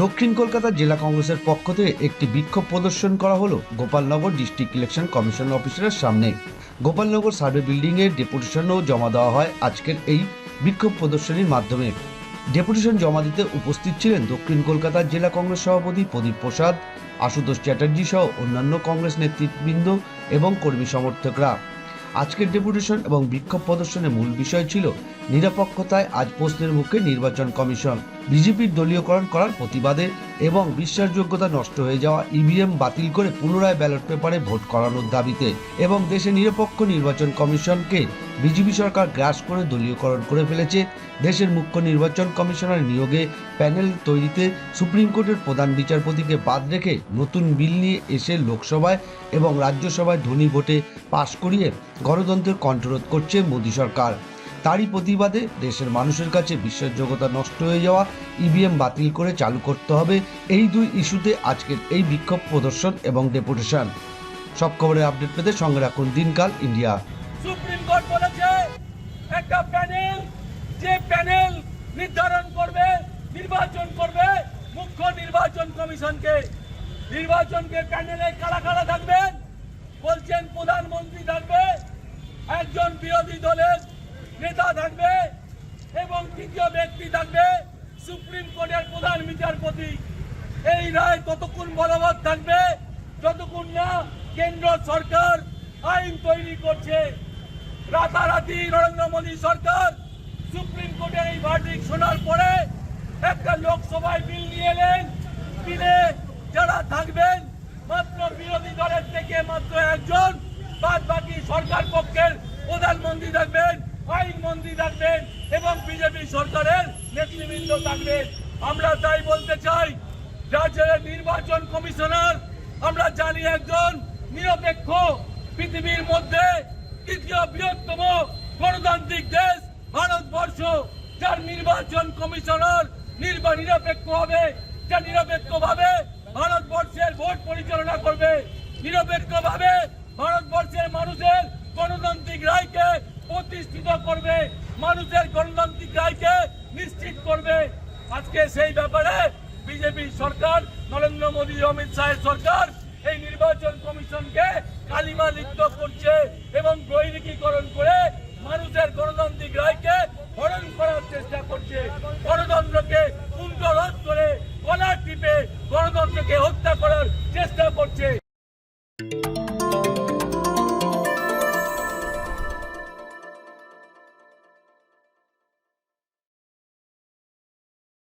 দক্ষিণ কলকাতা জেলা কংগ্রেসের পক্ষ থেকে একটি বিক্ষোভ প্রদর্শন করা হলো গোপালনগর ডিস্ট্রিক্ট ইলেকশন কমিশন অফিসের সামনে। গোপালনগর সার্ভে বিল্ডিংয়ে ডেপুটেশনও জমা দেওয়া হয় আজকের এই বিক্ষোভ প্রদর্শনীর মাধ্যমে। ডেপুটেশন জমা দিতে উপস্থিত ছিলেন দক্ষিণ কলকাতার জেলা কংগ্রেস সভাপতি প্রদীপ প্রসাদ, আশুতোষ চ্যাটার্জি সহ অন্যান্য কংগ্রেস নেতৃবৃন্দ এবং কর্মী সমর্থকরা। আজকের ডেপুটেশন এবং বিক্ষোভ প্রদর্শনের মূল বিষয় ছিল নিরপেক্ষতায় আজ প্রশ্নের মুখে নির্বাচন কমিশন। বিজেপির দলীয়করণ করার প্রতিবাদে এবং বিশ্বাসযোগ্যতা নষ্ট হয়ে যাওয়া ইভিএম বাতিল করে পুনরায় ব্যালট পেপারে ভোট করানোর দাবিতে এবং দেশে নিরপেক্ষ নির্বাচন কমিশনকে বিজেপি সরকার গ্রাস করে দলীয়করণ করে ফেলেছে। দেশের মুখ্য নির্বাচন কমিশনার নিয়োগে প্যানেল তৈরিতে সুপ্রিম কোর্টের প্রধান বিচারপতিকে বাদ রেখে নতুন বিল নিয়ে এসে লোকসভায় এবং রাজ্যসভায় ধনী ভোটে পাশ করিয়ে গণতন্ত্রের কণ্ঠরোধ করছে মোদী সরকার। তারই প্রতিবাদে দেশের মানুষের কাছে বিশ্বাসযোগ্যতা নষ্ট হয়ে যাওয়া ইভিএম বাতিল করে চালু করতে হবে এই দুই ইস্যুতে আজকের এই বিক্ষোভ প্রদর্শন এবং ডেপুটেশন। সব খবরের আপডেট পেতে সঙ্গে রাখুন দিনকাল ইন্ডিয়া। সুপ্রিম কোর্ট বলেছে, একটা প্যানেল, যে প্যানেল নির্ধারণ করবে, নির্বাচন করবে মুখ্য নির্বাচন কমিশনকে। নির্বাচনকে প্যানেলে কারা কারা থাকবেন? বলছেন প্রধানমন্ত্রী থাকবে, একজন বিরোধী দলের নেতা থাকবে এবং তৃতীয় ব্যক্তি থাকবে সুপ্রিম কোর্টের প্রধান বিচারপতি। এই রায় ততক্ষণ বলবৎ থাকবে যতক্ষণ না কেন্দ্র সরকার আইন তৈরি করছে। রাতারাতি নরেন্দ্র মোদী সরকার সুপ্রিম কোর্টের এই ভার্ডিক শোনার পরে একটা লোকসভায় বিল নিয়ে এলেন। বিলে যারা থাকবেন মাত্র বিরোধী দলের থেকে মাত্র একজন বাদ বাকি সরকার পক্ষের প্রধানমন্ত্রী থাকবেন। আইন মন্ত্রী থাকবেন এবং বিজেপি সরকারের নেতৃবৃন্দ থাকবেন। আমরা তাই বলতে চাই, রাজ্যের নির্বাচন কমিশনার, আমরা জানি একজন নিরপেক্ষ পৃথিবীর মধ্যে তৃতীয় বৃহত্তম গণতান্ত্রিক দেশ, ভারতবর্ষ। যার নির্বাচন কমিশনার নিরপেক্ষ হবে, যা নিরপেক্ষ ভাবে ভারতবর্ষের ভোট পরিচালনা করবে। নিরপেক্ষ ভাবে ভারতবর্ষের মানুষের গণতান্ত্রিক রায়কে প্রতিষ্ঠিত করবে, মানুষের গণতান্ত্রিক রায়কে নিশ্চিত করবে। আজকে সেই ব্যাপারে বিজেপি সরকার, নরেন্দ্র মোদী, অমিত শাহের সরকার এই নির্বাচন কমিশনকে কালিমা লিপ্ত করছে এবং বৈরিকীকরণ করে মানুষের গণতান্ত্রিক রায়কে হরণ করার চেষ্টা করছে। গণতন্ত্রকে কুণ্ঠরোধ করে গলা টিপে গণতন্ত্রকে হত্যা করার চেষ্টা করছে।